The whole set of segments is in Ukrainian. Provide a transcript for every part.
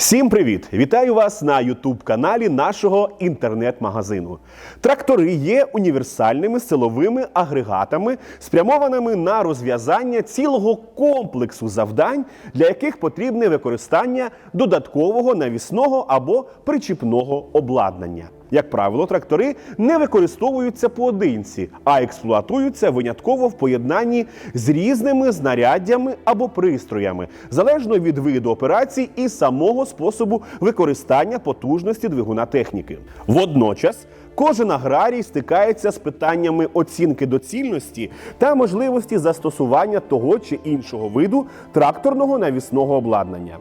Всім привіт! Вітаю вас на Ютуб-каналі нашого інтернет-магазину. Трактори є універсальними силовими агрегатами, спрямованими на розв'язання цілого комплексу завдань, для яких потрібне використання додаткового навісного або причіпного обладнання. Як правило, трактори не використовуються поодинці, а експлуатуються винятково в поєднанні з різними знаряддями або пристроями, залежно від виду операцій і самого способу використання потужності двигуна техніки. Водночас кожен аграрій стикається з питаннями оцінки доцільності та можливості застосування того чи іншого виду тракторного навісного обладнання.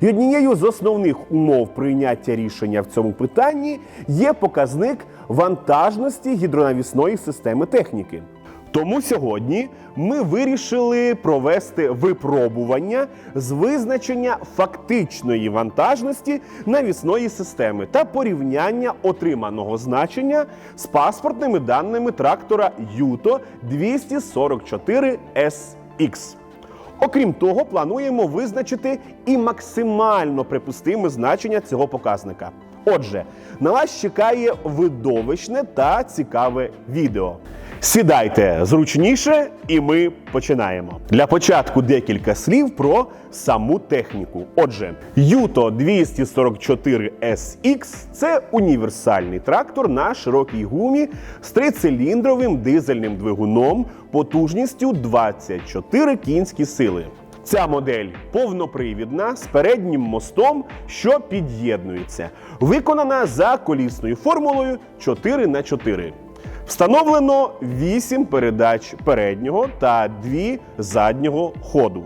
І однією з основних умов прийняття рішення в цьому питанні є показник вантажності гідронавісної системи техніки. Тому сьогодні ми вирішили провести випробування з визначення фактичної вантажності навісної системи та порівняння отриманого значення з паспортними даними трактора Юто 244 SX. Окрім того, плануємо визначити і максимально припустиме значення цього показника. Отже, на вас чекає видовищне та цікаве відео. Сідайте зручніше, і ми починаємо. Для початку декілька слів про саму техніку. Отже, Юто 244 SX – це універсальний трактор на широкій гумі з трициліндровим дизельним двигуном потужністю 24 кінські сили. Ця модель повнопривідна з переднім мостом, що під'єднується, виконана за колісною формулою 4 х 4 Встановлено 8 передач переднього та 2 заднього ходу.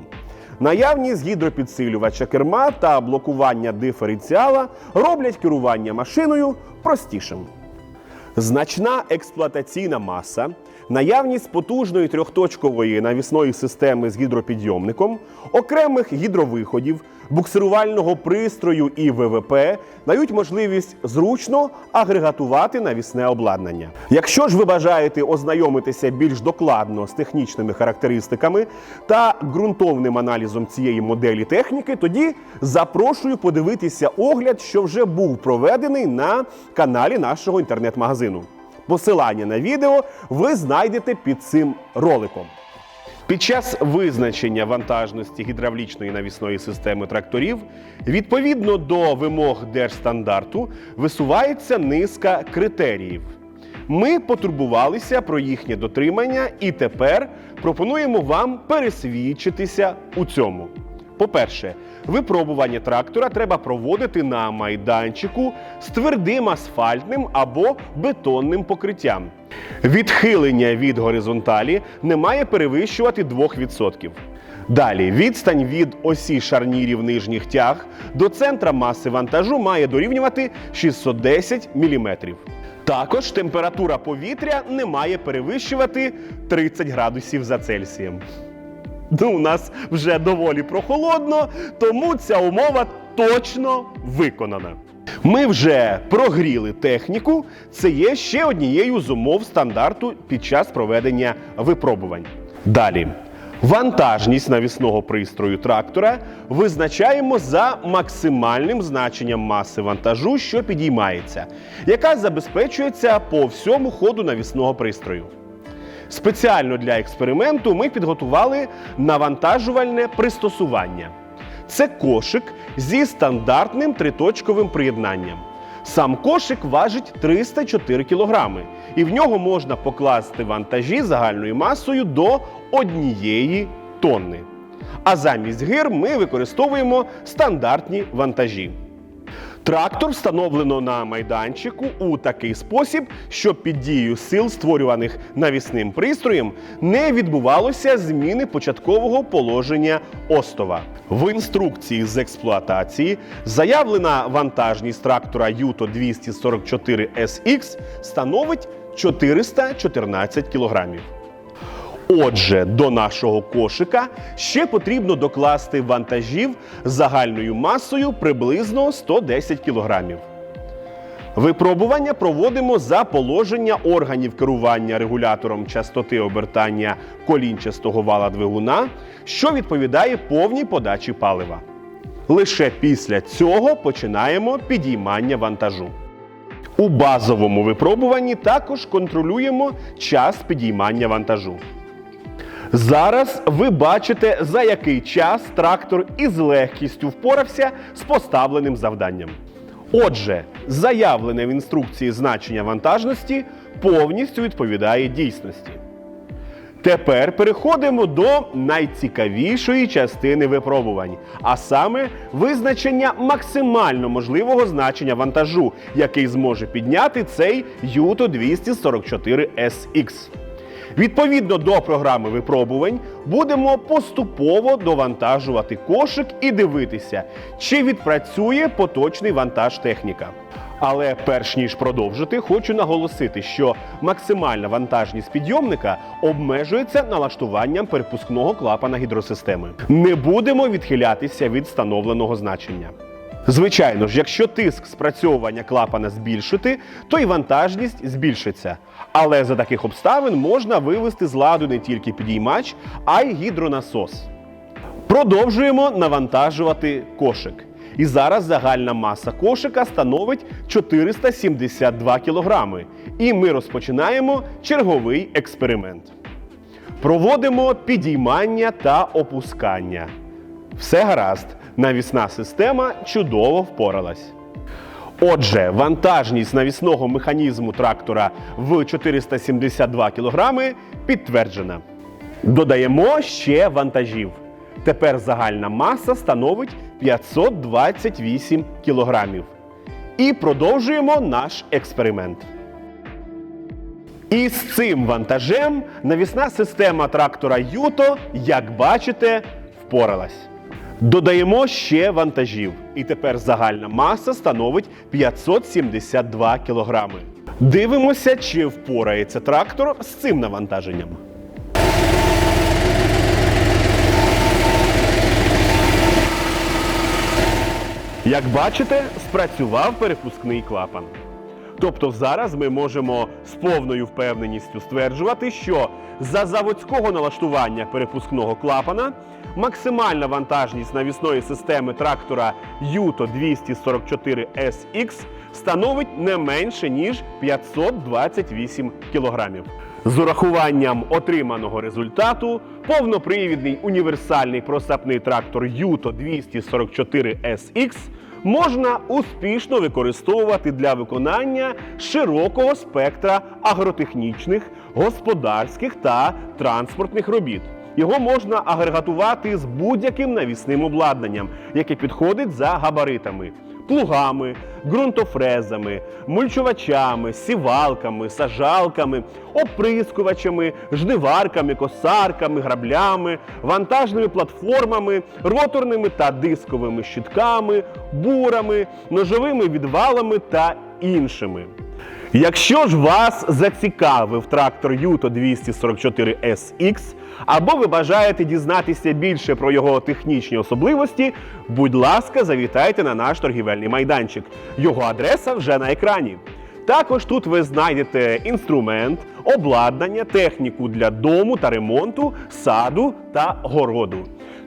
Наявність гідропідсилювача керма та блокування диференціала роблять керування машиною простішим. Значна експлуатаційна маса, наявність потужної трьохточкової навісної системи з гідропідйомником, окремих гідровиходів, буксирувального пристрою і ВВП дають можливість зручно агрегатувати навісне обладнання. Якщо ж ви бажаєте ознайомитися більш докладно з технічними характеристиками та ґрунтовним аналізом цієї моделі техніки, тоді запрошую подивитися огляд, що вже був проведений на каналі нашого інтернет-магазину. Посилання на відео ви знайдете під цим роликом. Під час визначення вантажності гідравлічної навісної системи тракторів відповідно до вимог держстандарту висувається низка критеріїв. Ми потурбувалися про їхнє дотримання і тепер пропонуємо вам пересвідчитися у цьому. По-перше, випробування трактора треба проводити на майданчику з твердим асфальтним або бетонним покриттям. Відхилення від горизонталі не має перевищувати 2%. Далі відстань від осі шарнірів нижніх тяг до центра маси вантажу має дорівнювати 610 мм. Також температура повітря не має перевищувати 30 градусів за Цельсієм. Ну, у нас вже доволі прохолодно, тому ця умова точно виконана. Ми вже прогріли техніку. Це є ще однією з умов стандарту під час проведення випробувань. Далі. Вантажність навісного пристрою трактора визначаємо за максимальним значенням маси вантажу, що підіймається, яка забезпечується по всьому ходу навісного пристрою. Спеціально для експерименту ми підготували навантажувальне пристосування. Це кошик зі стандартним триточковим приєднанням. Сам кошик важить 304 кг, і в нього можна покласти вантажі загальною масою до однієї тонни. А замість гир ми використовуємо стандартні вантажі. Трактор встановлено на майданчику у такий спосіб, щоб під дією сил, створюваних навісним пристроєм, не відбувалося зміни початкового положення остова. В інструкції з експлуатації заявлена вантажність трактора Юто 244 SX становить 414 кілограмів. Отже, до нашого кошика ще потрібно докласти вантажів загальною масою приблизно 110 кг. Випробування проводимо за положення органів керування регулятором частоти обертання колінчастого вала двигуна, що відповідає повній подачі палива. Лише після цього починаємо підіймання вантажу. У базовому випробуванні також контролюємо час підіймання вантажу. Зараз ви бачите, за який час трактор із легкістю впорався з поставленим завданням. Отже, заявлене в інструкції значення вантажності повністю відповідає дійсності. Тепер переходимо до найцікавішої частини випробувань, а саме визначення максимально можливого значення вантажу, який зможе підняти цей Юто 244 SX. Відповідно до програми випробувань, будемо поступово довантажувати кошик і дивитися, чи відпрацює поточний вантаж техніка. Але перш ніж продовжити, хочу наголосити, що максимальна вантажність підйомника обмежується налаштуванням перепускного клапана гідросистеми. Не будемо відхилятися від встановленого значення. Звичайно ж, якщо тиск спрацьовування клапана збільшити, то й вантажність збільшиться. Але за таких обставин можна вивести з ладу не тільки підіймач, а й гідронасос. Продовжуємо навантажувати кошик. І зараз загальна маса кошика становить 472 кілограми. І ми розпочинаємо черговий експеримент. Проводимо підіймання та опускання. Все гаразд, навісна система чудово впоралась. Отже, вантажність навісного механізму трактора в 472 кг підтверджена. Додаємо ще вантажів. Тепер загальна маса становить 528 кг. І продовжуємо наш експеримент. І з цим вантажем навісна система трактора Юто, як бачите, впоралась. Додаємо ще вантажів, і тепер загальна маса становить 572 кілограми. Дивимося, чи впорається трактор з цим навантаженням. Як бачите, спрацював перепускний клапан. Тобто зараз ми можемо з повною впевненістю стверджувати, що за заводського налаштування перепускного клапана максимальна вантажність навісної системи трактора Юто 244 SX становить не менше ніж 528 кілограмів. З урахуванням отриманого результату повнопривідний універсальний просапний трактор Юто 244 SX можна успішно використовувати для виконання широкого спектра агротехнічних, господарських та транспортних робіт. Його можна агрегатувати з будь-яким навісним обладнанням, яке підходить за габаритами. Плугами, ґрунтофрезами, мульчувачами, сівалками, сажалками, оприскувачами, жниварками, косарками, граблями, вантажними платформами, роторними та дисковими щитками, бурами, ножовими відвалами та іншими. Якщо ж вас зацікавив трактор Юто 244 SX, або ви бажаєте дізнатися більше про його технічні особливості, будь ласка, завітайте на наш торгівельний майданчик. Його адреса вже на екрані. Також тут ви знайдете інструмент, обладнання, техніку для дому та ремонту, саду та городу.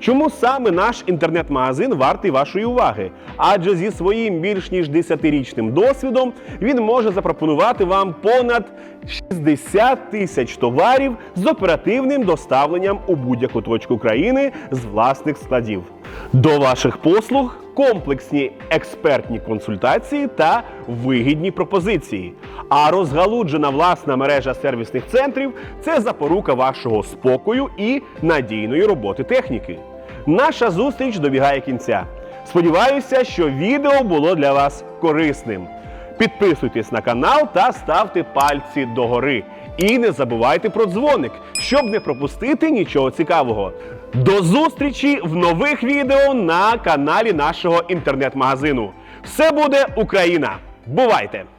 Чому саме наш інтернет-магазин вартий вашої уваги? Адже зі своїм більш ніж 10-річним досвідом він може запропонувати вам понад 60 тисяч товарів з оперативним доставленням у будь-яку точку країни з власних складів. До ваших послуг комплексні експертні консультації та вигідні пропозиції. А розгалуджена власна мережа сервісних центрів це запорука вашого спокою і надійної роботи техніки. Наша зустріч добігає кінця. Сподіваюся, що відео було для вас корисним. Підписуйтесь на канал та ставте пальці догори. І не забувайте про дзвоник, щоб не пропустити нічого цікавого. До зустрічі в нових відео на каналі нашого інтернет-магазину. Все буде Україна! Бувайте!